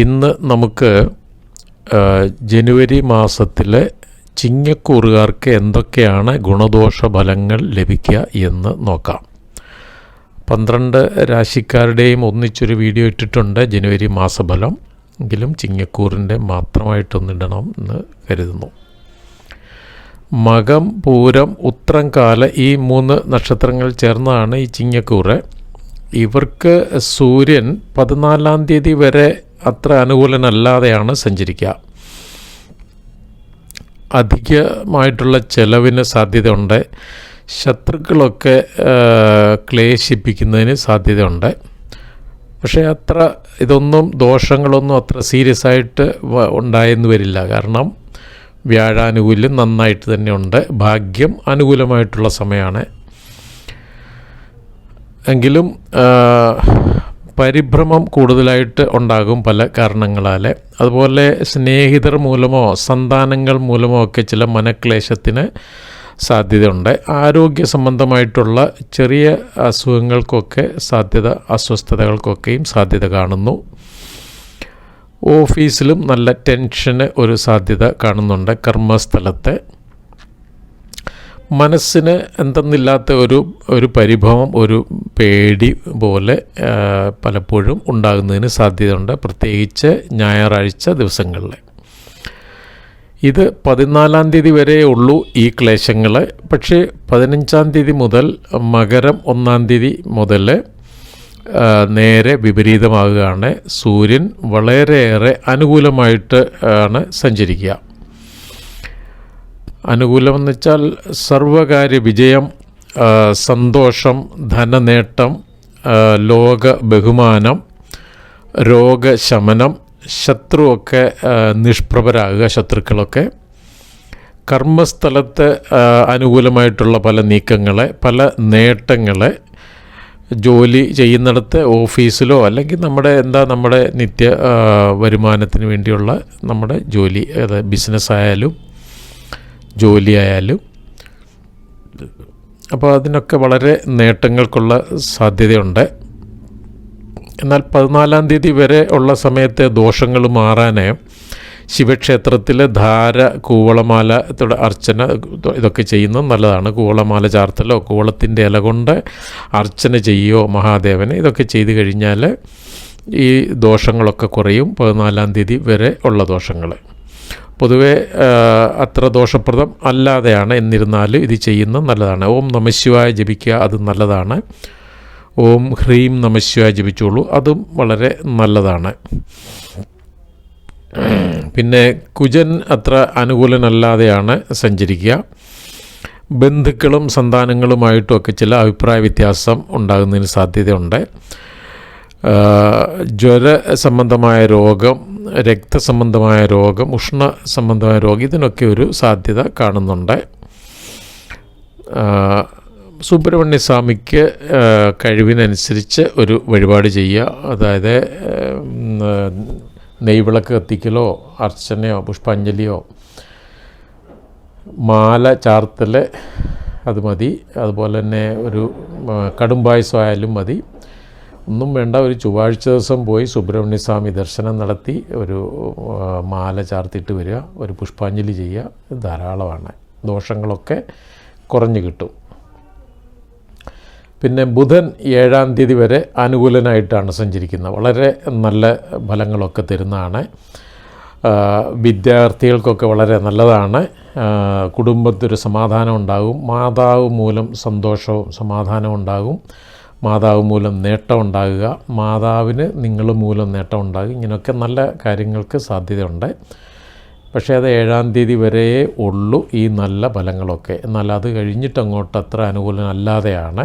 ഇന്ന് നമുക്ക് ജനുവരി മാസത്തിലെ ചിങ്ങക്കൂറുകാർക്ക് എന്തൊക്കെയാണ് ഗുണദോഷ ഫലങ്ങൾ ലഭിക്കുക എന്ന് നോക്കാം. പന്ത്രണ്ട് രാശിക്കാരുടെയും ഒന്നിച്ചൊരു വീഡിയോ ഇട്ടിട്ടുണ്ട് ജനുവരി മാസഫലം. എങ്കിലും ചിങ്ങക്കൂറിന്റെ മാത്രമായിട്ടൊന്നിടണം എന്ന് കരുതുന്നു. മകം പൂരം ഉത്രം കാല ഈ മൂന്ന് നക്ഷത്രങ്ങൾ ചേർന്നതാണ് ഈ ചിങ്ങക്കൂറ്. ഇവർക്ക് സൂര്യൻ പതിനാലാം തീയതി വരെ അത്ര അനുകൂലനല്ലാതെയാണ് സഞ്ചരിക്കുക. അധികമായിട്ടുള്ള ചെലവിന് സാധ്യതയുണ്ട്. ശത്രുക്കളൊക്കെ ക്ലേശിപ്പിക്കുന്നതിന് സാധ്യതയുണ്ട്. പക്ഷേ അത്ര ഇതൊന്നും ദോഷങ്ങളൊന്നും അത്ര സീരിയസ് ആയിട്ട് ഉണ്ടായെന്ന് വരില്ല. കാരണം വ്യാഴാനുകൂല്യം നന്നായിട്ട് തന്നെയുണ്ട്. ഭാഗ്യം അനുകൂലമായിട്ടുള്ള സമയമാണ്. എങ്കിലും പരിഭ്രമം കൂടുതലായിട്ട് ഉണ്ടാകും പല കാരണങ്ങളാൽ അതുപോലെ സ്നേഹിതർ മൂലമോ സന്താനങ്ങൾ മൂലമോ ഒക്കെ ചില മനക്ലേശത്തിന് സാധ്യതയുണ്ട്. ആരോഗ്യ സംബന്ധമായിട്ടുള്ള ചെറിയ അസുഖങ്ങൾക്കൊക്കെ സാധ്യത അസ്വസ്ഥതകൾക്കൊക്കെയും സാധ്യത കാണുന്നു. ഓഫീസിലും നല്ല ടെൻഷന് ഒരു സാധ്യത കാണുന്നുണ്ട് കർമ്മസ്ഥലത്ത്. മനസ്സിന് എന്തെന്നില്ലാത്ത ഒരു ഒരു പരിഭവം ഒരു പേടി പോലെ പലപ്പോഴും ഉണ്ടാകുന്നതിന് സാധ്യതയുണ്ട് പ്രത്യേകിച്ച് ഞായറാഴ്ച ദിവസങ്ങളിൽ ഇത് പതിനാലാം തീയതി വരെ ഉള്ളൂ ഈ ക്ലേശങ്ങൾ പക്ഷേ പതിനഞ്ചാം തീയതി മുതൽ മകരം ഒന്നാം തീയതി മുതൽ നേരെ വിപരീതമാകുകയാണ്. സൂര്യൻ വളരെയേറെ അനുകൂലമായിട്ട് ആണ് സഞ്ചരിക്കുക. അനുകൂലമെന്ന് വെച്ചാൽ സർവകാര്യ വിജയം സന്തോഷം ധനനേട്ടം ലോക ബഹുമാനം രോഗശമനം ശത്രുവൊക്കെ നിഷ്പ്രഭരാകുക ശത്രുക്കളൊക്കെ. കർമ്മസ്ഥലത്ത് അനുകൂലമായിട്ടുള്ള പല നീക്കങ്ങളെ പല നേട്ടങ്ങളെ ജോലി ചെയ്യുന്നിടത്ത് ഓഫീസിലോ അല്ലെങ്കിൽ നമ്മുടെ എന്താ നമ്മുടെ നിത്യ വരുമാനത്തിന് വേണ്ടിയുള്ള നമ്മുടെ ജോലി അത് ബിസിനസ് ആയാലും ജോലിയായാലും. അപ്പോൾ അതിനൊക്കെ വളരെ നേട്ടങ്ങൾക്കുള്ള സാധ്യതയുണ്ട്. എന്നാൽ പതിനാലാം തീയതി വരെ ഉള്ള സമയത്തെ ദോഷങ്ങൾ മാറാനേ ശിവക്ഷേത്രത്തിലെ ധാര കൂവളമാല അർച്ചന ഇതൊക്കെ ചെയ്യുന്നത് നല്ലതാണ്. കൂവളമാല ചാർത്തലോ കൂവളത്തിന്റെ ഇല കൊണ്ട് അർച്ചന ചെയ്യുകയോ മഹാദേവനെ ഇതൊക്കെ ചെയ്തു കഴിഞ്ഞാൽ ഈ ദോഷങ്ങളൊക്കെ കുറയും പതിനാലാം തീയതി വരെ ഉള്ള ദോഷങ്ങൾ പൊതുവെ അത്ര ദോഷപ്രദം അല്ലാതെയാണ്. എന്നിരുന്നാലും ഇത് ചെയ്യുന്നത് നല്ലതാണ്. ഓം നമശിവായ ജപിക്കുക അത് നല്ലതാണ്. ഓം ഹ്രീം നമശിവായ ജപിച്ചോളൂ അതും വളരെ നല്ലതാണ്. പിന്നെ കുജൻ അത്ര അനുകൂലനല്ലാതെയാണ് സഞ്ചരിക്കുക. ബന്ധുക്കളും സന്താനങ്ങളുമായിട്ടുമൊക്കെ ചില അഭിപ്രായ വ്യത്യാസം ഉണ്ടാകുന്നതിന് സാധ്യതയുണ്ട്. ജ്വര സംബന്ധമായ രോഗം രക്തസംബന്ധമായ രോഗം ഉഷ്ണ സംബന്ധമായ രോഗം ഇതിനൊക്കെ ഒരു സാധ്യത കാണുന്നുണ്ട്. സുബ്രഹ്മണ്യ സ്വാമിക്ക് കഴിവിനനുസരിച്ച് ഒരു വഴിപാട് ചെയ്യുക. അതായത് നെയ്വിളക്ക് കത്തിക്കലോ അർച്ചനയോ പുഷ്പാഞ്ജലിയോ മാല ചാർത്തൽ അത് മതി. അതുപോലെ തന്നെ ഒരു കടുംപായസമായാലും മതി. ഒന്നും വേണ്ട ഒരു ചൊവ്വാഴ്ച ദിവസം പോയി സുബ്രഹ്മണ്യ സ്വാമി ദർശനം നടത്തി ഒരു മാല ചാർത്തിയിട്ട് വരിക ഒരു പുഷ്പാഞ്ജലി ചെയ്യുക. ധാരാളമാണ്. ദോഷങ്ങളൊക്കെ കുറഞ്ഞു കിട്ടും. പിന്നെ ബുധൻ ഏഴാം തീയതി വരെ അനുകൂലനായിട്ടാണ് സഞ്ചരിക്കുന്നത്. വളരെ നല്ല ഫലങ്ങളൊക്കെ തരുന്നതാണ്. വിദ്യാർത്ഥികൾക്കൊക്കെ വളരെ നല്ലതാണ്. കുടുംബത്തൊരു സമാധാനം ഉണ്ടാകും. മാതാവ് മൂലം സന്തോഷവും സമാധാനവും ഉണ്ടാകും. മാതാവ് മൂലം നേട്ടം ഉണ്ടാകുക മാതാവിന് നിങ്ങൾ മൂലം നേട്ടം ഉണ്ടാകുക ഇങ്ങനെയൊക്കെ നല്ല കാര്യങ്ങൾക്ക് സാധ്യതയുണ്ട്. പക്ഷേ അത് ഏഴാം തീയതി വരെ ഉള്ളൂ ഈ നല്ല ഫലങ്ങളൊക്കെ. എന്നാൽ അത് കഴിഞ്ഞിട്ട് അങ്ങോട്ട് അത്ര അനുകൂലമല്ലാതെയാണ്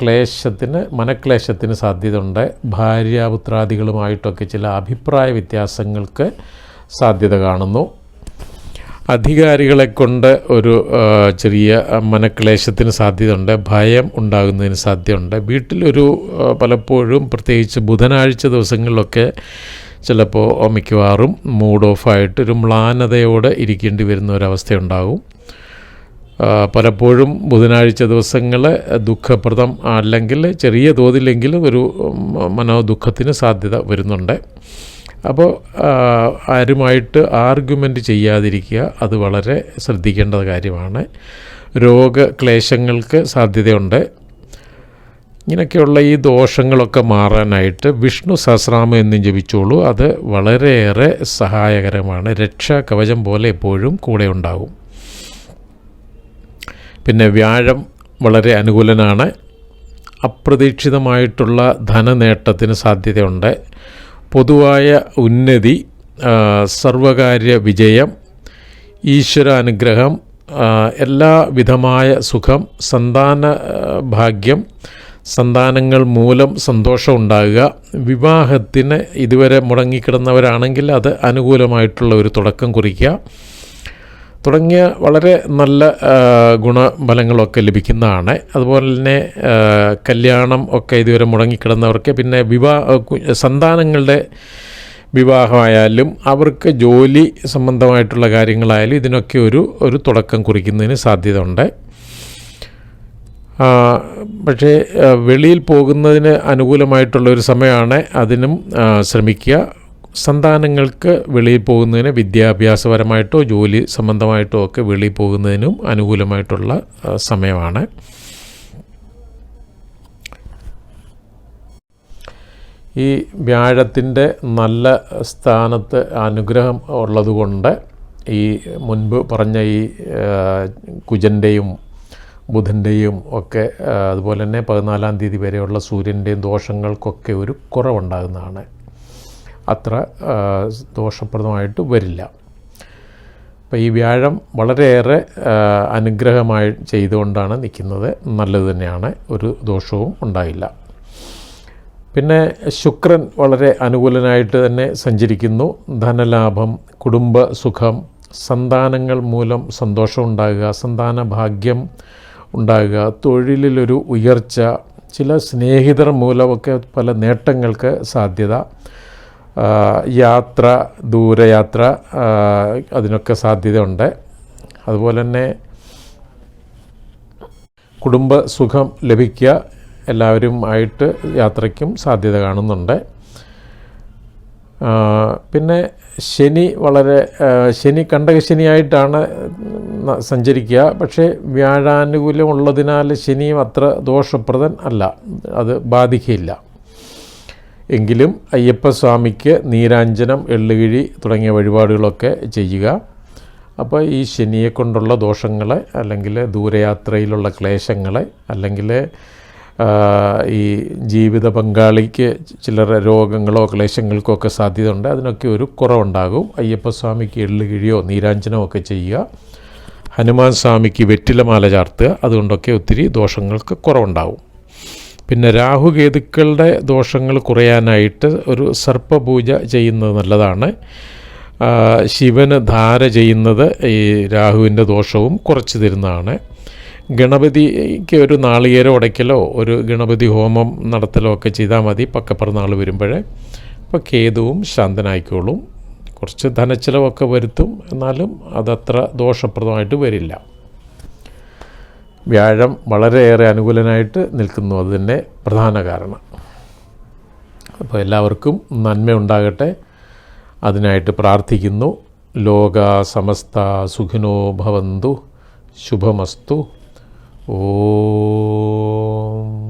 ക്ലേശത്തിന് മനക്ലേശത്തിന് സാധ്യതയുണ്ട്. ഭാര്യാപുത്രാദികളുമായിട്ടൊക്കെ ചില അഭിപ്രായ വ്യത്യാസങ്ങൾക്ക് സാധ്യത കാണുന്നു. അധികാരികളെ കൊണ്ട് ഒരു ചെറിയ മനക്ലേശത്തിന് സാധ്യതയുണ്ട്. ഭയം ഉണ്ടാകുന്നതിന് സാധ്യതയുണ്ട്. വീട്ടിലൊരു പലപ്പോഴും പ്രത്യേകിച്ച് ബുധനാഴ്ച ദിവസങ്ങളിലൊക്കെ ചിലപ്പോൾ മിക്കവാറും മൂഡ് ഓഫായിട്ട് ഒരു മ്ലാനതയോടെ ഇരിക്കേണ്ടി വരുന്ന ഒരവസ്ഥയുണ്ടാകും. പലപ്പോഴും ബുധനാഴ്ച ദിവസങ്ങൾ ദുഃഖപ്രദം അല്ലെങ്കിൽ ചെറിയ തോതിലെങ്കിലും ഒരു മനോദുഃഖത്തിന് സാധ്യത വരുന്നുണ്ട്. അപ്പോൾ ആരുമായിട്ട് ആർഗ്യുമെന്റ് ചെയ്യാതിരിക്കുക അത് വളരെ ശ്രദ്ധിക്കേണ്ട കാര്യമാണ്. രോഗക്ലേശങ്ങൾക്ക് സാധ്യതയുണ്ട്. ഇങ്ങനെയൊക്കെയുള്ള ഈ ദോഷങ്ങളൊക്കെ മാറാനായിട്ട് വിഷ്ണു സഹസ്രാമം എന്നും ജപിച്ചോളൂ. അത് വളരെയേറെ സഹായകരമാണ്. രക്ഷാ കവചം പോലെ എപ്പോഴും കൂടെ ഉണ്ടാകും പിന്നെ വ്യാഴം വളരെ അനുകൂലനാണ്. അപ്രതീക്ഷിതമായിട്ടുള്ള ധനനേട്ടത്തിന് സാധ്യതയുണ്ട്. പൊതുവായ ഉന്നതി സർവകാര്യ വിജയം ഈശ്വരാനുഗ്രഹം ആ, എല്ലാ വിധമായ സുഖം സന്താന ഭാഗ്യം സന്താനങ്ങൾ മൂലം സന്തോഷം ഉണ്ടാകുക. വിവാഹത്തിന് ഇതുവരെ മുടങ്ങിക്കിടന്നവരാണെങ്കിൽ അത് അനുകൂലമായിട്ടുള്ള ഒരു തുടക്കം കുറിക്കുക. തുടങ്ങിയ വളരെ നല്ല ഗുണഫലങ്ങളൊക്കെ ലഭിക്കുന്നതാണ്. അതുപോലെ തന്നെ കല്യാണം ഒക്കെ ഇതുവരെ മുടങ്ങിക്കിടന്നവർക്ക് പിന്നെ വിവാഹ സന്താനങ്ങളുടെ വിവാഹമായാലും അവർക്ക് ജോലി സംബന്ധമായിട്ടുള്ള കാര്യങ്ങളായാലും ഇതിനൊക്കെ ഒരു ഒരു തുടക്കം കുറിക്കുന്നതിന് സാധ്യത ഉണ്ട് പക്ഷേ വെളിയിൽ പോകുന്നതിന് അനുകൂലമായിട്ടുള്ള ഒരു സമയമാണ് അതിനും ശ്രമിക്കുക. സന്താനങ്ങൾക്ക് വെളിയിൽ പോകുന്നതിന് വിദ്യാഭ്യാസപരമായിട്ടോ ജോലി സംബന്ധമായിട്ടോ ഒക്കെ വെളിയിൽ പോകുന്നതിനും അനുകൂലമായിട്ടുള്ള സമയമാണ്. ഈ വ്യാഴത്തിന്റെ നല്ല സ്ഥാനത്ത് അനുഗ്രഹം ഉള്ളതുകൊണ്ട് ഈ മുൻപ് പറഞ്ഞ ഈ കുജന്റെയും ബുധന്റെയും ഒക്കെ അതുപോലെ തന്നെ പതിനാലാം തീയതി വരെയുള്ള സൂര്യന്റെയും ദോഷങ്ങൾക്കൊക്കെ ഒരു കുറവുണ്ടാകുന്നതാണ്. അത്ര ദോഷപ്രദമായിട്ട് വരില്ല. അപ്പോൾ ഈ വ്യാഴം വളരെയേറെ അനുഗ്രഹമായി ചെയ്തുകൊണ്ടാണ് നിൽക്കുന്നത്. നല്ലത് തന്നെയാണ്. ഒരു ദോഷവും ഉണ്ടായില്ല. പിന്നെ ശുക്രൻ വളരെ അനുകൂലനായിട്ട് തന്നെ സഞ്ചരിക്കുന്നു. ധനലാഭം കുടുംബ സുഖം സന്താനങ്ങൾ മൂലം സന്തോഷം ഉണ്ടാകുക സന്താന ഭാഗ്യം ഉണ്ടാകുക തൊഴിലിലൊരു ഉയർച്ച ചില സ്നേഹിതർ മൂലമൊക്കെ പല നേട്ടങ്ങൾക്ക് സാധ്യത യാത്ര ദൂരയാത്ര അതിനൊക്കെ സാധ്യതയുണ്ട്. അതുപോലെ തന്നെ കുടുംബ സുഖം ലഭിക്കുക എല്ലാവരും ആയിട്ട് യാത്രയ്ക്കും സാധ്യത കാണുന്നുണ്ട്. പിന്നെ ശനി വളരെ ശനി കണ്ടകശനിയായിട്ടാണ് സഞ്ചരിക്കുക. പക്ഷേ വ്യാഴാനുകൂല്യമുള്ളതിനാൽ ശനിയും അത്ര ദോഷപ്രദൻ അല്ല. അത് ബാധിക്കയില്ല. എങ്കിലും അയ്യപ്പസ്വാമിക്ക് നീരാഞ്ജനം എള്ളുകിഴി തുടങ്ങിയ വഴിപാടുകളൊക്കെ ചെയ്യുക. അപ്പോൾ ഈ ശനിയെ കൊണ്ടുള്ള ദോഷങ്ങളെ അല്ലെങ്കിൽ ദൂരയാത്രയിലുള്ള ക്ലേശങ്ങളെ അല്ലെങ്കിൽ ഈ ജീവിത പങ്കാളിക്ക് ചിലർ രോഗങ്ങളോ ക്ലേശങ്ങൾക്കോ ഒക്കെ സാധ്യതയുണ്ട്. അതിനൊക്കെ ഒരു കുറവുണ്ടാകും. അയ്യപ്പസ്വാമിക്ക് എള്ളുകിഴിയോ നീരാഞ്ജനമോ ഒക്കെ ചെയ്യുക. ഹനുമാൻ സ്വാമിക്ക് വെറ്റിലമാല ചാർത്തുക. അതുകൊണ്ടൊക്കെ ഒത്തിരി ദോഷങ്ങൾക്ക് കുറവുണ്ടാകും പിന്നെ രാഹുകേതുക്കളുടെ ദോഷങ്ങൾ കുറയാനായിട്ട് ഒരു സർപ്പപൂജ ചെയ്യുന്നത് നല്ലതാണ്. ശിവന് ധാര ചെയ്യുന്നത് ഈ രാഹുവിന്റെ ദോഷവും കുറച്ച് തരുന്നതാണ്. ഗണപതിക്ക് ഒരു നാളികേരം ഉടയ്ക്കലോ ഒരു ഗണപതി ഹോമം നടത്തലോ ഒക്കെ ചെയ്താൽ മതി പക്കപ്പിറന്നാൾ വരുമ്പോൾ അപ്പോൾ കേതുവും ശാന്തനായിക്കോളും. കുറച്ച് ധനച്ചിലവൊക്കെ വരുത്തും. എന്നാലും അതത്ര ദോഷപ്രദമായിട്ട് വരില്ല. വ്യാഴം വളരെയേറെ അനുകൂലനായിട്ട് നിൽക്കുന്നു. അത് പ്രധാന കാരണം. അപ്പോൾ എല്ലാവർക്കും നന്മ ഉണ്ടാകട്ടെ. അതിനായിട്ട് പ്രാർത്ഥിക്കുന്നു. ലോക സമസ്ത സുഖിനോ ഭവന്തു. ശുഭമസ്തു. ഓം.